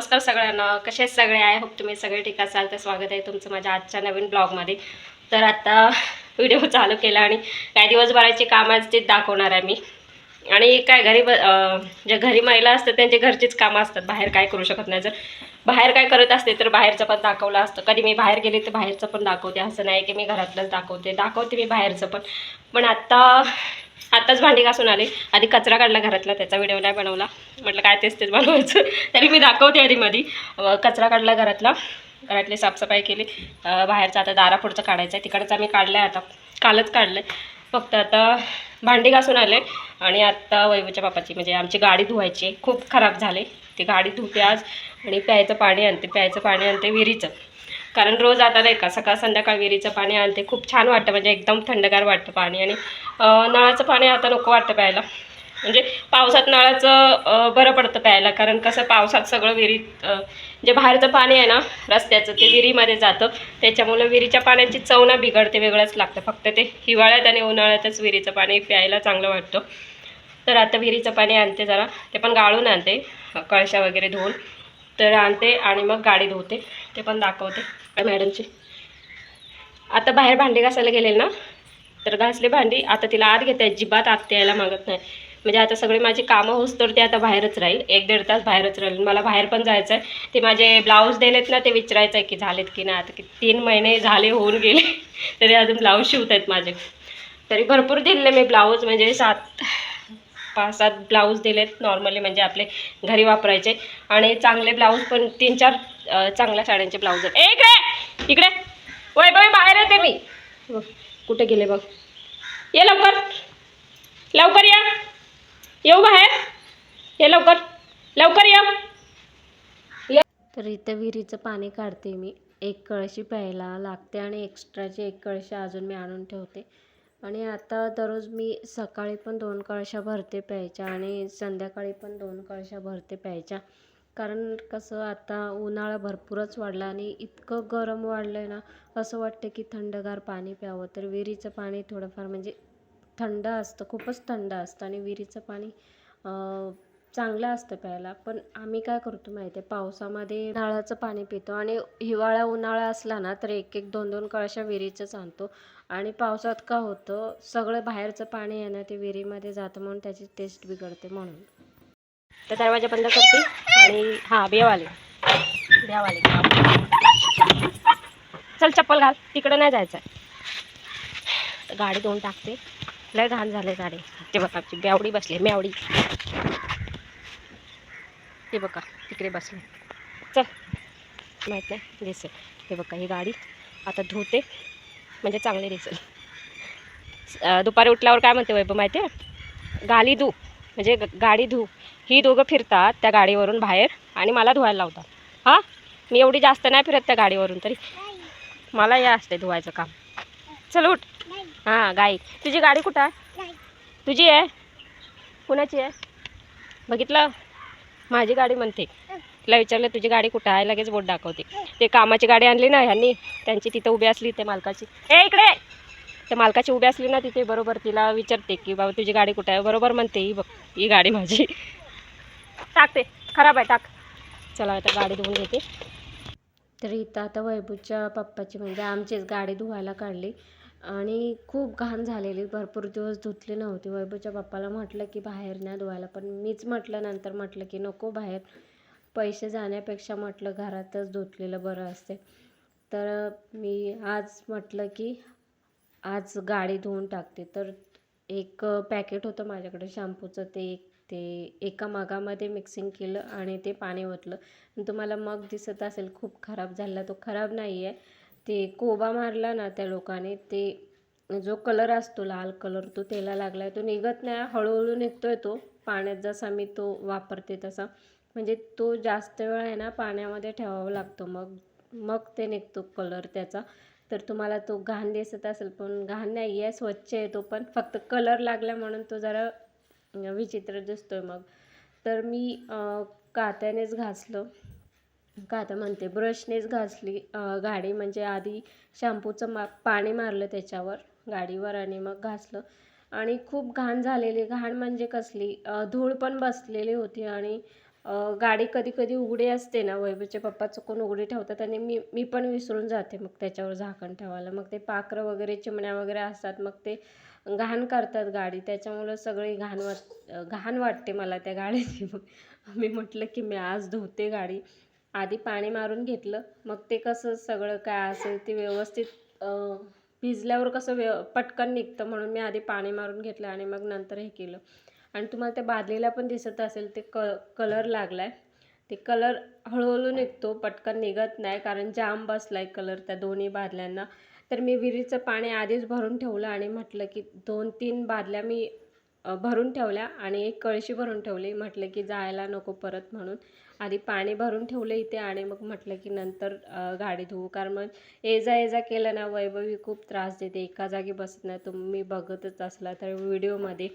सगळ्यांना. कसे सगळे? आहे होप तुम्ही सगळे ठीक असाल. तर स्वागत आहे तुमचं माझ्या आजच्या नवीन ब्लॉगमध्ये तर आता व्हिडिओ चालू केला आणि काय दिवसभराची कामं आहेत तीच दाखवणार आहे मी. आणि काय घरी ब ज्या घरी महिला असतात त्यांचे घरचीच कामं असतात. बाहेर काय करू शकत नाही. जर बाहेर काय करत असते तर बाहेरचं पण दाखवलं असतं. कधी मी बाहेर गेले तर बाहेरचं पण दाखवते. असं नाही की मी घरातलंच दाखवते. दाखवते मी बाहेरचं पण. पण आत्ता आत्ताच भांडी घासून आले. आधी कचरा काढला घरातला त्याचा व्हिडिओ नाही बनवला. म्हटलं काय तेच तेच बनवायचं. तरी मी दाखवते आधी मध्ये कचरा काढला घरातला. घरातली साफसफाई केली. बाहेरचा बाहेरचं आता दारापुढचं काढायचं आहे. तिकडचं आम्ही काढलं आहे आता. कालच काढलं आहे फक्त आता भांडी घासून आले. आणि आत्ता वैभवच्या बापाची म्हणजे आमची गाडी धुवायची. आहे खूप खराब झाले. ती गाडी धुते आज. आणि प्यायचं पाणी आणते प्यायचं पाणी आणते विहिरीचं. कारण रोज आता नाही का सकाळ संध्याकाळ विहिरीचं पाणी आणते खूप छान वाटतं म्हणजे एकदम थंडगार वाटतं पाणी. आणि नळाचं पाणी आता नको वाटतं प्यायला. म्हणजे पावसात नळाचं बरं पडतं प्यायला कारण कसं पावसात सगळं विहिरीत जे बाहेरचं पाणी आहे ना रस्त्याचं ते विहिरीमध्ये जातं. त्याच्यामुळं विहिरीच्या पाण्याची चव ना बिघडते वेगळंच लागतं. फक्त ते हिवाळ्यात आणि उन्हाळ्यातच विहिरीचं पाणी प्यायला चांगलं वाटतं. तर आता विहिरीचं पाणी आणते जरा ते पण गाळून आणते कळशा वगैरे धुवून. तर आणते आणि मग गाडी धुवते. ते पण दाखवते. मॅडमची. आता बाहेर भांडी घासायला गेले ना? तर घासले भांडी. आता तिला आत घेते. अजिबात आत यायला मागत नाही. म्हणजे आता सगळी माझी कामं होस तर ते आता बाहेरच राहील. एक दीड तास बाहेरच राहील. मला बाहेर पण जायचं आहे ते माझे ब्लाऊज दिलेत ना ते विचारायचं आहे की झालेत की नाही? आता की तीन महिने झाले होऊन गेले. तरी अजून ब्लाऊज शिवत आहेत माझे. तरी भरपूर दिले मी ब्लाऊज. म्हणजे सात पाच सात ब्लाऊज दिलेत नॉर्मली म्हणजे आपले घरी वापरायचे. आणि चांगले ब्लाऊज पण तीन चार चांगल्या साड्यांचे ब्लाऊज आहेत. ए, इकडे! इकडे! वय बाई बाहेर येते मी. कुठे गेले बघ. ये लवकर. लवकर या. येऊ बाहेर. ये लवकर. लवकर या. तर इथं विहिरीचं पाणी काढते मी. एक कळशी प्यायला लागते आणि एक्स्ट्राची एक कळशी अजून मी आणून ठेवते. आणि आता दररोज मी सकाळी पण दोन कळशा भरते प्यायच्या आणि संध्याकाळी पण दोन कळशा भरते प्यायच्या. कारण कसं आता उन्हाळा भरपूरच वाढला आणि इतकं गरम वाढलं आहे ना असं वाटतं की थंडगार पाणी प्यावं. तर विहिरीचं पाणी थोडंफार म्हणजे थंड असतं खूपच थंड असतं आणि विहिरीचं पाणी चांगलं असतं प्यायला. पण आम्ही काय करतो माहिती आहे पावसामध्ये नळाचं पाणी पितो आणि हिवाळा उन्हाळा असला ना तर एक एक दोन दोन कळशा विहिरीचंच आणतो. आणि पावसात का होतं सगळं बाहेरचं पाणी आहे ना ते विहिरीमध्ये जातं म्हणून त्याची टेस्ट बिघडते म्हणून. तर दरवाजा बंद करते आणि हां बेवाले. बेवाले. चल चप्पल घाल. तिकडं नाही जायचं आहे गाडी धुवून टाकते. लय घाण झाले गाडी. ते बघा बेवडी बसली मेवडी ते बघा तिकडे बसले. चल माहीत नाही दिसेल. हे बघा ही गाडी आता धुते म्हणजे चांगली दिसेल. दुपारी उठल्यावर काय म्हणते वैभव माहिती आहे गाली धू म्हणजे गाडी धू. ही दोघं फिरतात त्या गाडीवरून बाहेर आणि मला धुवायला लावतात. हां? मी एवढी जास्त नाही फिरत त्या गाडीवरून तरी. मला या असते धुवायचं काम. चल उठ. हां गाई. तुझी गाडी कुठं आहे? तुझी आहे? कुणाची आहे? बघितलं? माझी गाडी म्हणते तिला विचारलं तुझी गाडी कुठं आहे? लगेच बोट दाखवते. ते कामाची गाडी आणली ना ह्यांनी त्यांची तिथं उभी असली ते मालकाची. ए इकडे! ते मालकाची उभी असली ना तिथे बरोबर तिला विचारते की बाबा तुझी गाडी कुठं आहे? बरोबर म्हणते ही बघ ही गाडी माझी. टाकते. खराब आहे टाक. चला आता गाडी धुवून घेते. तर इथं आता वैभूच्या पप्पाची म्हणजे आमचीच गाडी धुवायला काढली. आणि खूप घाण झालेली. भरपूर दिवस धुतली नव्हती. वैभूच्या पप्पाला म्हटलं की बाहेर नाही धुवायला. पण मीच म्हटलं नंतर म्हटलं की नको बाहेर. पैसे जाण्यापेक्षा म्हटलं घरातच धुतलेलं बरं असते. तर मी आज म्हटलं की आज गाडी धुवून टाकते. तर एक पॅकेट होतं माझ्याकडे शॅम्पूचं. ते एक ते एका मगामध्ये मिक्सिंग केलं आणि ते पाणी ओतलं. तुम्हाला मग दिसत असेल खूप खराब झाला. तो खराब नाही आहे ते कोबा मारला ना त्या लोकांनी ते जो कलर असतो लाल कलर तो त्याला लागला आहे तो निघत नाही हळूहळू निघतोय तो. पाण्यात जसा मी तो वापरते तसा. म्हणजे तो जास्त वेळ आहे ना पाण्यामध्ये ठेवावा लागतो. मग मग ते निघतो कलर त्याचा. तर तुम्हाला तो घाण दिसत असेल पण घाण नाही आहे स्वच्छ आहे तो पण फक्त कलर लागला म्हणून तो जरा विचित्र दिसतोय मग. तर मी कात्यानेच घासलं. का तर म्हणते ब्रशनेच घासली गाडी म्हणजे आधी शॅम्पूचं मा पाणी मारलं त्याच्यावर गाडीवर आणि मग घासलं. आणि खूप घाण झालेली घाण म्हणजे कसली धूळ पण बसलेली होती आणि गाडी कधी कधी उघडी असते ना वैभवचे पप्पा चुकून उघडी ठेवतात आणि मी मी पण विसरून जाते मग त्याच्यावर झाकण ठेवायला. मग ते पाखरं वगैरे चिमण्या वगैरे असतात मग ते घाण करतात गाडी. त्याच्यामुळं सगळी घाण वाट घाण वाटते मला त्या गाडीची मग मी म्हटलं की मी आज धुते गाडी. आधी पाणी मारून घेतलं. मग ते कसं सगळं काय असेल ते व्यवस्थित भिजल्यावर कसं व्यव पटकन निघतं म्हणून मी आधी पाणी मारून घेतलं आणि मग नंतर हे केलं. आणि तुम्हाला त्या बादलीला पण दिसत असेल ते क कलर लागला आहे ते कलर हळूहळू निघतो पटकन निघत नाही कारण जाम बसला आहे कलर त्या दोन्ही बादल्यांना. तर मी विहिरीचं पाणी आधीच भरून ठेवलं आणि म्हटलं की दोन तीन बादल्या मी भरून ठेवल्या आणि एक कळशी भरून ठेवली. म्हटलं की जायला नको परत म्हणून. आधी पाणी भरून ठेवलं इथे आणि मग म्हटलं की नंतर गाडी धुवू. कारण मग ये जा ये जा केलं ना वैभवी खूप त्रास देते. एका जागी बसत नाही तुम्ही बघतच असला तर व्हिडिओमध्ये.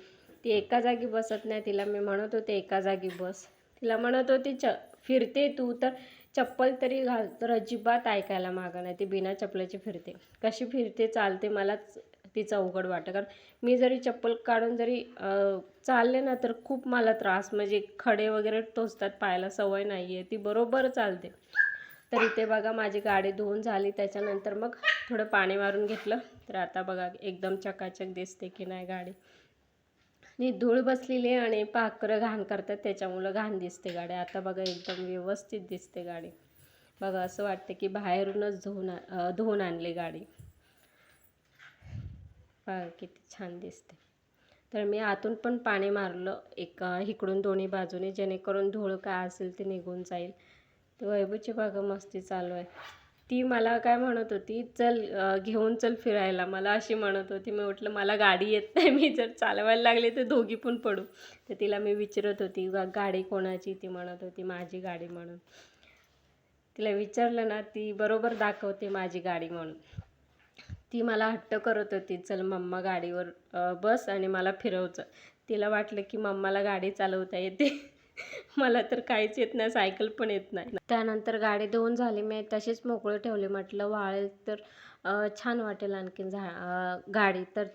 ती एका जागी बसत नाही तिला मी म्हणत होते एका जागी बस. तिला म्हणत होती च फिरते तू तर. चप्पल तरी घाल तर अजिबात ऐकायला मागं नाही ती बिना चपलाची फिरते. कशी फिरते? चालते मलाच तिचं अवघड वाटतं कारण मी जरी चप्पल काढून जरी चालले ना तर खूप मला त्रास म्हणजे खडे वगैरे टोचतात पायाला सवय नाही आहे ती बरोबर चालते. तर इथे बघा माझी गाडी धुवून झाली त्याच्यानंतर मग थोडं पाणी मारून घेतलं. तर आता बघा एकदम चकाचक दिसते की नाही गाडी. आणि धूळ बसलेली आहे आणि पाखरं घाण करतात त्याच्यामुळं घाण दिसते गाडी. आता बघा एकदम व्यवस्थित दिसते गाडी. बघा असं वाटतं की बाहेरूनच धुवून धुवून आणली गाडी. बघा किती छान दिसते तर मी आतून पण पाणी मारलं एक इकडून दोन्ही बाजूने जेणेकरून धूळ काय असेल ते निघून जाईल. तर वैभवची बघा मस्ती चालू आहे. ती मला काय म्हणत होती चल घेऊन चल फिरायला. मला अशी म्हणत होती मी म्हटलं मला गाडी येत नाही मी जर चालवायला लागले तर दोघी पण पडू. तर तिला मी विचारत होती गाडी कोणाची? ती म्हणत होती माझी गाडी म्हणून. तिला विचारलं ना ती बरोबर दाखवते माझी गाडी म्हणून. ती मला हट्ट करत होती चल मम्मा गाडीवर बस आणि मला फिरवचं. तिला वाटलं की मम्माला गाडी चालवता येते. मला तर काहीच येत नाही सायकल पण येत नाही. त्यानंतर गाडी धुवून झाली मी तशीच मोकळं ठेवले म्हटलं वाळेल तर छान वाटेल आणखीन झा गाडी. तर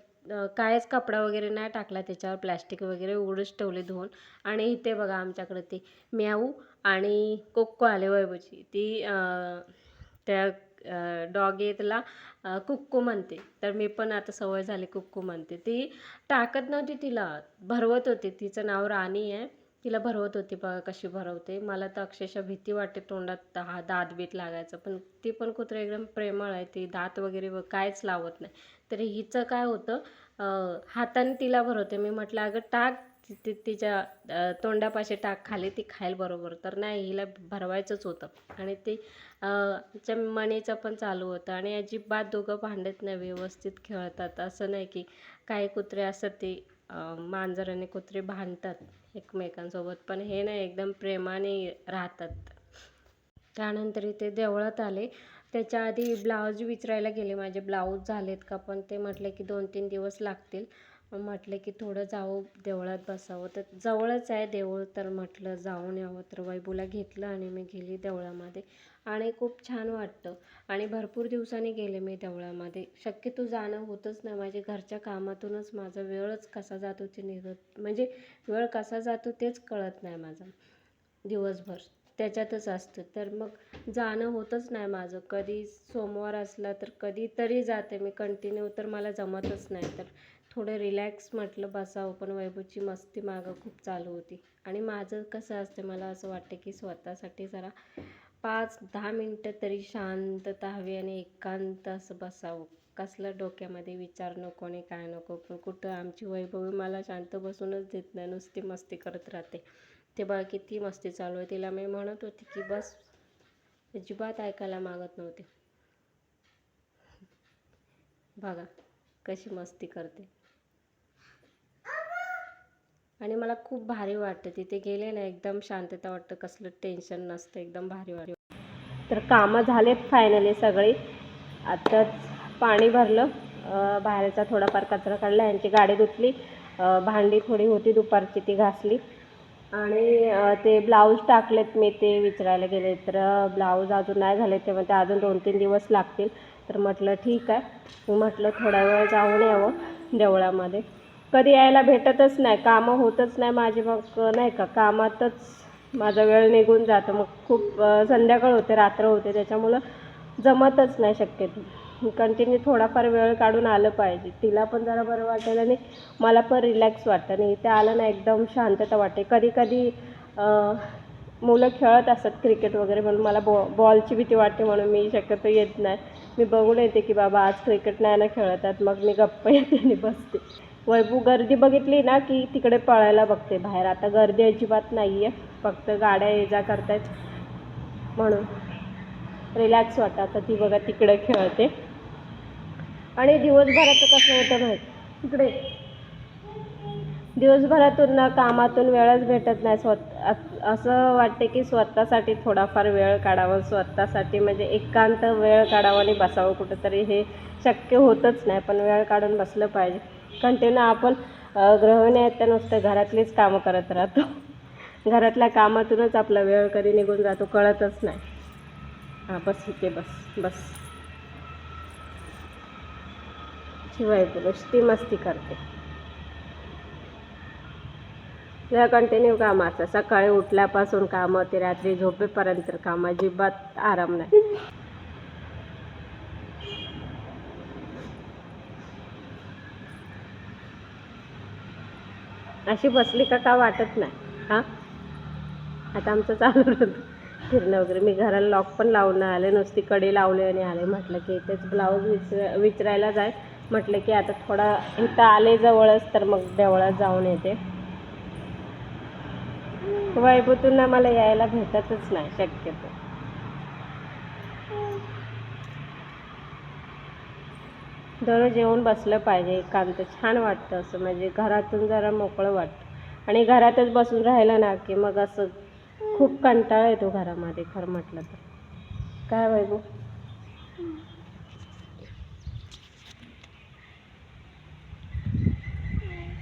कायच कपडा वगैरे नाही टाकला त्याच्यावर प्लॅस्टिक वगैरे उघडच ठेवले धुवून. आणि इथे बघा आमच्याकडे ती म्याऊ आणि कोक्को आले वैभवची ती त्या त्या त्याला कुक्कू म्हणते. तर मी पण आता सवय झाली कुक्कू म्हणते. ती टाकत नव्हती तिला. भरवत होती. तिचं नाव राणी आहे. तिला भरवत होती बघा कशी भरवते. मला तर अक्षरशः भीती वाटते तोंडात हा दात बीत लागायचं. पण ती पण कुत्रं एकदम प्रेमळ आहे. ती दात वगैरे व- काहीच लावत नाही. तरी हिचं काय होतं हाताने तिला भरवते. मी म्हटलं अगं टाक ती तिच्या तोंडापाशी टाक खाली ती खाईल बरोबर. तर नाही हिला भरवायचंच होतं. आणि ते च्या मणीचं पण चालू होतं. आणि अजिबात दोघं भांडत नाही व्यवस्थित खेळतात. असं नाही की काही कुत्रे असतात ते मांजर आणि कुत्रे भांडतात एकमेकांसोबत. पण हे नाही एकदम प्रेमाने राहतात. त्यानंतर इथे देवळात आले. त्याच्या आधी ब्लाऊज विचारायला गेले. माझे ब्लाऊज झालेत का? पण ते म्हटले की दोन तीन दिवस लागतील. म्हटले की थोडं जाऊ देवळात बसावं. तर जवळच आहे देऊळ तर म्हटलं जाऊन यावं. तर वैभूला घेतलं आणि मी गेली देवळामध्ये. आणि खूप छान वाटतं. आणि भरपूर दिवसांनी गेले मी देवळामध्ये. शक्यतो जाणं होतच नाही. माझ्या घरच्या कामातूनच माझा वेळच कसा जातो ते निघत म्हणजे वेळ कसा जातो तेच कळत नाही माझा. दिवसभर. त्याच्यातच असतं. तर मग जाणं होतच नाही माझं. कधी सोमवार असला तर कधीतरी जाते मी. कंटिन्यू तर मला जमतच नाही. तर थोडं रिलॅक्स म्हटलं बसावं पण वैभवची मस्ती मागं खूप चालू होती. आणि माझं कसं असतं मला असं वाटतं की स्वतःसाठी जरा पाच दहा मिनटं तरी शांतता हवी आणि एकांत असं बसावं. कसलं डोक्यामध्ये विचार नको आणि काय नको पण कुठं आमची वैभवी मला शांत बसूनच देत नाही नुसती मस्ती करत राहते. ते बघा किती मस्ती चालू आहे. तिला मी म्हणत होती की बस अजिबात ऐकायला मागत नव्हते. बघा कशी मस्ती करते. आणि मला खूप भारी वाटतं. तिथे गेले ना एकदम शांतता वाटतं. कसलं टेन्शन नसतं एकदम भारी वाटतं. तर कामं झालेत फायनली सगळी. आत्ताच पाणी भरलं. बाहेरचा थोडाफार कचरा काढला. यांची गाडी धुतली. भांडी थोडी होती दुपारची ती घासली. आणि ते ब्लाऊज टाकलेत मी ते विचारायला गेले. तर ब्लाऊज अजून नाही झाले तेव्हा ते अजून दोन तीन दिवस लागतील. तर म्हटलं ठीक आहे. मी म्हटलं थोडा वेळ जाऊन यावं देवळामध्ये. कधी यायला भेटतच नाही कामं होतच नाही माझी मग नाही का? कामातच माझा वेळ निघून जातो. मग खूप संध्याकाळ होते रात्र होते त्याच्यामुळं जमतच नाही शक्यतो. कंटिन्यू थोडाफार वेळ काढून आलं पाहिजे. तिला पण जरा बरं वाटेल आणि मला पण रिलॅक्स वाटतं. आणि इथे आलं ना एकदम शांतता वाटते. कधी कधी मुलं खेळत असतात क्रिकेट वगैरे म्हणून मला बॉ बॉलची भीती वाटते म्हणून मी शक्यतो येत नाही. मी बघून येते की बाबा आज क्रिकेट नाही ना खेळतात मग मी गप्प येते आणि बसते. वैभू गर्दी बघितली ना की तिकडे पळायला बघते बाहेर. आता गर्दी अजिबात नाही आहे फक्त गाड्या ये जा करतायत म्हणून. रिलॅक्स वाटतं. आता ती बघा तिकडे खेळते. आणि दिवसभराचं कसं होतं माहीत? तिकडे दिवसभरातून ना कामातून वेळच भेटत नाही. स्वत असं वाटते की स्वतःसाठी थोडाफार वेळ काढावा. स्वतःसाठी म्हणजे एकांत वेळ काढावा आणि बसावं कुठंतरी. हे शक्य होतच नाही पण वेळ काढून बसलं पाहिजे. कंटिन्यू आपण अं, गृहिणी आहेत त्या नुसतं घरातलीच कामं करत राहतो. घरातल्या कामातूनच आपला वेळ कधी निघून जातो कळतच नाही. हां बस इथे बस बस. शिवाय नुसती मस्ती करते. या कंटिन्यू काम असतं सकाळी उठल्यापासून कामं ते रात्री झोपेपर्यंत काम अजिबात आराम नाही. अशी बसली का का वाटत नाही. हां? आता आमचं चालू होतं. फिरणं वगैरे. मी घराला लॉक पण लावून आले. नुसती कडी लावले आणि आले. म्हटलं की इथेच ब्लाऊज विचरा विचरायला जाय. म्हटलं की आता थोडा इथं आले जवळच तर मग देवळात जाऊन येते. वैभवतून मला यायला भेटतच नाही. शक्यतो. दररोज येऊन बसलं पाहिजे एकांत. छान वाटतं असं म्हणजे घरातून जरा मोकळं वाटतं. आणि घरातच बसून राहिलं ना की मग असं खूप कंटाळा येतो घरामध्ये खरं म्हटलं तर. काय वैभू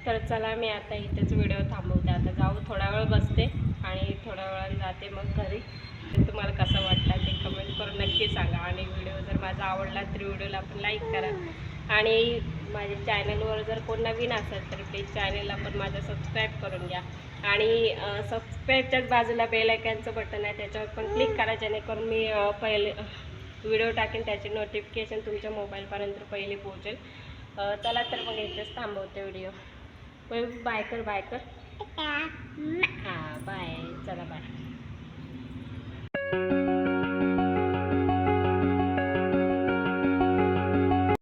तर चला मी आता इथेच व्हिडिओ थांबवते. आता जाऊ थोडा वेळ बसते आणि थोड्या वेळाने जाते मग घरी. तर तुम्हाला कसं वाटलं ते कमेंट करून नक्की सांगा. आणि व्हिडिओ जर माझा आवडला तर व्हिडिओला पण लाईक करा. आणि माझ्या चॅनलवर जर कोण नवीन असेल तर प्लीज चॅनलला पण माझं सबस्क्राईब करून घ्या. आणि सबस्क्राईबच्याच बाजूला बेल आयकॉनचं बटन आहे त्याच्यावर पण क्लिक करा जेणेकरून मी पहिले व्हिडिओ टाकेन त्याचे नोटिफिकेशन तुमच्या मोबाईलपर्यंत पहिले पोहोचेल. चला तर मग इथेच थांबवते व्हिडिओ बाय कर बाय कर. हां बाय चला बाय